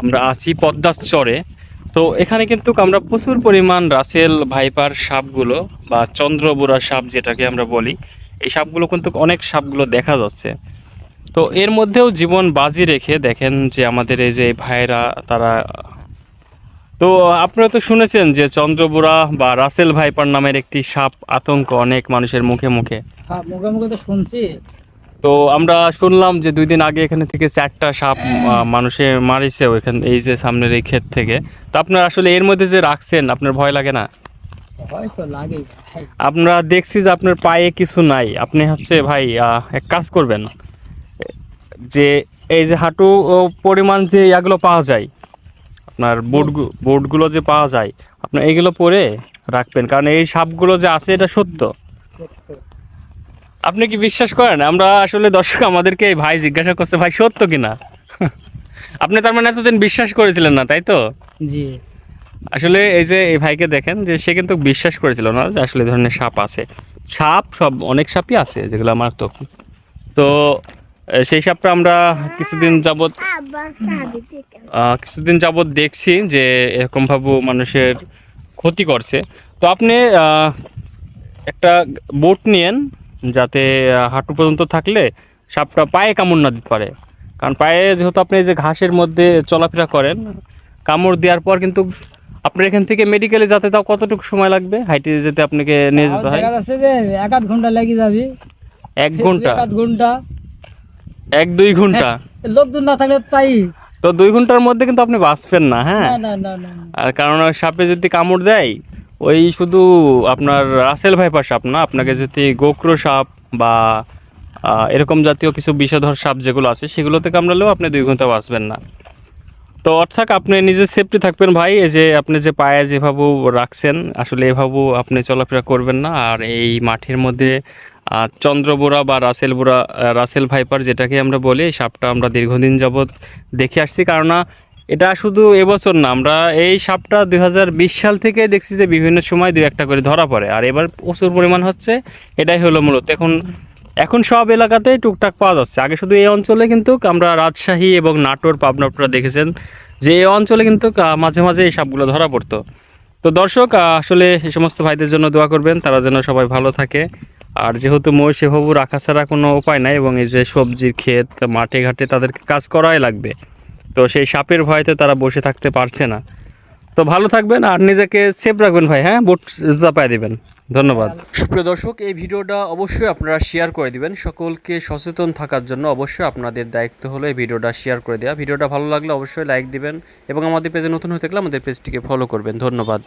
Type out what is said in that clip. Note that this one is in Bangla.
আমরা আছি পদ্মার চরে তো এখানে কিন্তু আমরা প্রচুর পরিমাণ রাসেল, ভাইপার সাপগুলো বা চন্দ্রবোরা সাপ যেটাকে আমরা বলি, এই সাপগুলো কিন্তু অনেক সাপগুলো দেখা যাচ্ছে। তো এর মধ্যেও জীবন বাজি রেখে দেখেন যে আমাদের এই যে ভাইরা তারা তো আপনারা তো শুনেছেন যে চন্দ্রবোরা বা রাসেল ভাইপার নামের একটি সাপ আতঙ্ক অনেক মানুষের মুখে মুখে। হ্যাঁ মুখে মুখে তো শুনছি। তো আমরা শুনলাম যে দুই দিন আগে এখানে থেকে চারটা সাপ মানুষে মারিছে ওইখান এই যে সামনের এই ক্ষেত থেকে। তো আপনার আসলে এর মধ্যে যে রাখছেন আপনার ভয় লাগে না? আমরা দেখছি যে আপনার পায়ে কিছু নাই। আপনি হচ্ছে ভাই এক কাজ করবেন যে এই যে হাঁটু পরিমাণ যে এগুলো পাওয়া যায় আপনার বোর্ড বোর্ডগুলো যে পাওয়া যায় আপনার এইগুলো পরে রাখবেন। কারণ এই সাপগুলো যে আছে এটা সত্য। আপনি কি বিশ্বাস করেন? আমরা আসলে দর্শক আমাদেরকে এই ভাই জিজ্ঞাসা করছে ভাই সত্য কিনা? আপনি তার মানে এতদিন বিশ্বাস করেছিলেন না তাই তো? জি। আসলে এই যে এই ভাইকে দেখেন যে সে কিন্তু বিশ্বাস করেছিল না যে আসলে ধরনের সাপ আছে। সাপ সব অনেক সাপই আছে যেগুলো আমার তো। তো সেই সাপটা আমরা কিছুদিন যাবৎ কিছুদিন যাবৎ দেখছি যে এরকমভাবে মানুষের ক্ষতি করছে। তো আপনি একটা বোট নিয়েন যাতে হাঁটু পর্যন্ত থাকলে সাপটা পায়ে কামড় না দিতে পারে। কারণ পায়ে যেহেতু আপনি যে ঘাসের মধ্যে চলাফেরা করেন কামড় দেওয়ার পর কিন্তু আপনার এখান থেকে মেডিকেলে যেতে তাও কতটুকু সময় লাগবে? হাইটে যেতে আপনাকে নিয়ে যেতে হয়। এক আধ ঘণ্টা লেগে যাবে। এক ঘণ্টা? এক ঘণ্টা। এক দুই ঘণ্টা? লোকজন না থাকলে তাই। তো দুই ঘণ্টার মধ্যে কিন্তু আপনি বাঁচবেন না হ্যাঁ? আর কারণ সাপে যদি কামড় দেয় ওই শুধু আপনার রাসেল ভাইপার সাপ না, আপনাকে যদি গোক্রো সাপ বা এরকম জাতীয় কিছু বিষধর সাপ যেগুলো আছে সেগুলোতে কামড়ালেও আপনি দুই ঘণ্টা বাঁচবেন না। তো অর্থাৎ আপনি নিজে সেফটি থাকবেন ভাই, এই যে আপনি যে পায়ে যেভাবে রাখছেন, আসলে এভাবেও আপনি চলাফেরা করবেন না। আর এই মাঠের মধ্যে চন্দ্রবোরা বা রাসেল বোরা রাসেল ভাইপার যেটাকে আমরা বলি সাপটা আমরা দীর্ঘদিন যাবৎ দেখে আসছি। কারণ এটা শুধু এবছর না, আমরা এই সাপটা দুই হাজার বিশ সাল থেকে দেখছি যে বিভিন্ন সময় দু একটা করে ধরা পড়ে। আর এবার প্রচুর পরিমাণ হচ্ছে, এটাই হলো মূলত। এখন এখন সব এলাকাতেই টুকটাক পাওয়া যাচ্ছে। আগে শুধু এই অঞ্চলে কিন্তু আমরা রাজশাহী এবং নাটোর, পাবনা দেখেছেন যে এই অঞ্চলে কিন্তু মাঝে মাঝে এই সাপগুলো ধরা পড়তো। তো দর্শক আসলে এই সমস্ত ভাইদের জন্য দোয়া করবেন, তারা যেন সবাই ভালো থাকে। আর যেহেতু মই সেভাবে রাখা ছাড়া কোনো উপায় নাই এবং এই যে সবজির ক্ষেত, মাঠে ঘাটে তাদেরকে কাজ করাই লাগবে। তো সেই সাপের ভয়তে তারা বসে থাকতে পারছে না। তো ভালো থাকবেন আর নিজেকে সেফ রাখবেন ভাই হ্যাঁ? বুট জুতা পায়ে দেবেন। ধন্যবাদ। সুপ্রিয় দর্শক, এই ভিডিওটা অবশ্যই আপনারা শেয়ার করে দিবেন। সকলকে সচেতন থাকার জন্য অবশ্যই আপনাদের দায়িত্ব হলো এই ভিডিওটা শেয়ার করে দেওয়া। ভিডিওটা ভালো লাগলে অবশ্যই লাইক দিবেন এবং আমাদের পেজে নতুন হয়ে গেলে আমাদের পেজটিকে ফলো করবেন। ধন্যবাদ।